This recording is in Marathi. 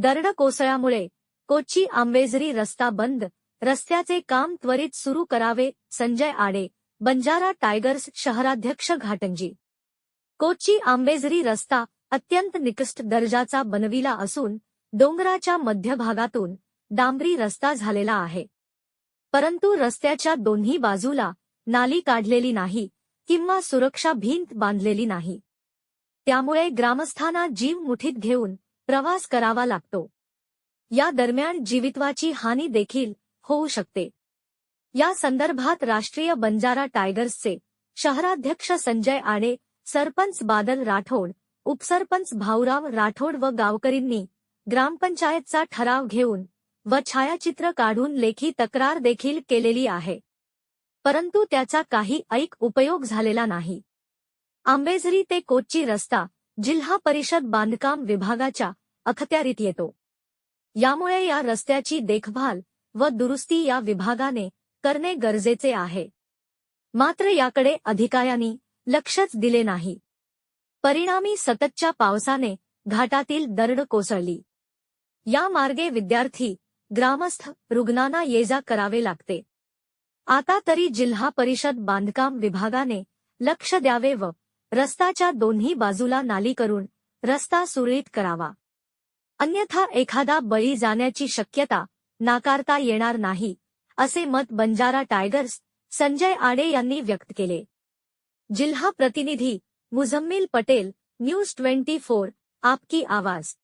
दरड कोसळ्यामुळे कोची आंबेझरी रस्ता बंद रस्त्याचे काम त्वरित सुरू करावे संजय आडे बंजारा टायगर्स शहराध्यक्ष घाटंजी. कोची आंबेझरी रस्ता अत्यंत निकृष्ट दर्जाचा बनविला असून डोंगराच्या मध्यभागातून डांबरी रस्ता झालेला आहे. परंतु रस्त्याच्या दोन्ही बाजूला नाली काढलेली नाही किंवा सुरक्षा भिंत बांधलेली नाही. त्यामुळे ग्रामस्थांना जीव मुठीत घेऊन प्रवास करावा लागतो. या दरम्यान जीवितवाची हानी देखील होऊ शकते. या संदर्भात राष्ट्रीय बंजारा टायगर्सचे शहराध्यक्ष संजय आडे सरपंच बादल राठोड उपसरपंच भाऊराव राठोड व गावकरींनी ग्रामपंचायतचा ठराव घेऊन व छायाचित्र काढून लेखी तक्रार देखील केलेली आहे. परंतु त्याचा काही ऐक उपयोग झालेला नाही. आंबेझरी ते कोच्ची रस्ता जिल्हा परिषद बांधकाम विभागाच्या अखत्यारीत येतो. यामुळे या रस्त्याची देखभाल व दुरुस्ती या विभागाने करणे गरजेचे आहे. मात्र याकडे अधिकाऱ्यांनी लक्षच दिले नाही. परिणामी सततच्या पावसाने घाटातील दरड कोसळली. या मार्गे विद्यार्थी ग्रामस्थ रुग्णांना ये जा करावे लागते. आता तरी जिल्हा परिषद बांधकाम विभागाने लक्ष द्यावे व रस्ताच्या दोन्ही बाजूला नाली करून रस्ता सुरळीत करावा. अन्यथा एखादा बळी जाण्याची शक्यता नाकारता येणार नाही असे मत बंजारा टायगर्स संजय आडे यांनी व्यक्त केले. जिल्हा प्रतिनिधी Muzammil Patel news twenty four आपकी आवाज.